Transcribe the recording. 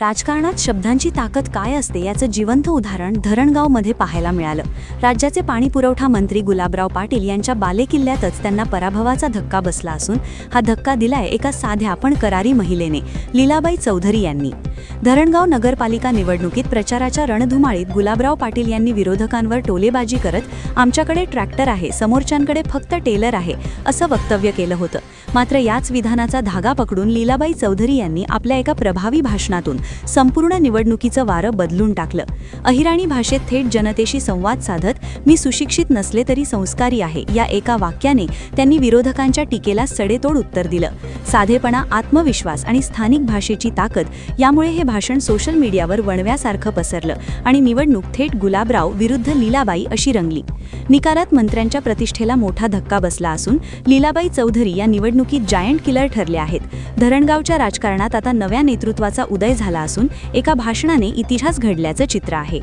राजकारणात शब्दांची ताकद काय असते याचं जिवंत उदाहरण धरणगावमध्ये पाहायला मिळालं. राज्याचे पाणी पुरवठा मंत्री गुलाबराव पाटील यांच्या बालेकिल्ल्यातच त्यांना पराभवाचा धक्का बसला असून हा धक्का दिलाय एका साध्या पण करारी महिलेने लीलाबाई चौधरी यांनी. धरणगाव नगरपालिका निवडणुकीत प्रचाराच्या रणधुमाळीत गुलाबराव पाटील यांनी विरोधकांवर टोलेबाजी करत आमच्याकडे ट्रॅक्टर आहे समोरच्यांकडे फक्त टेलर आहे असं वक्तव्य केलं होतं. मात्र याच विधानाचा धागा पकडून लीलाबाई चौधरी यांनी आपल्या एका प्रभावी भाषणातून संपूर्ण निवडणुकीचं वारं बदलून टाकलं. अहिराणी भाषेत थेट जनतेशी संवाद साधत मी सुशिक्षित नसले तरी संस्कारी आहे या एका वाक्याने त्यांनी विरोधकांच्या टीकेला सडेतोड उत्तर दिलं. साधेपणा आत्मविश्वास आणि स्थानिक भाषेची ताकद यामुळे हे भाषण सोशल मीडियावर वणव्यासारखं पसरलं आणि निवडणूक थेट गुलाबराव विरुद्ध लीलाबाई अशी रंगली. निकालात मंत्र्यांच्या प्रतिष्ठेला मोठा धक्का बसला असून लीलाबाई चौधरी या निवडणुकीत जायंट किलर ठरल्या आहेत. धरणगावच्या राजकारणात आता नव्या नेतृत्वाचा उदय झाला असून एका भाषणाने इतिहास घडल्याचं चित्र आहे.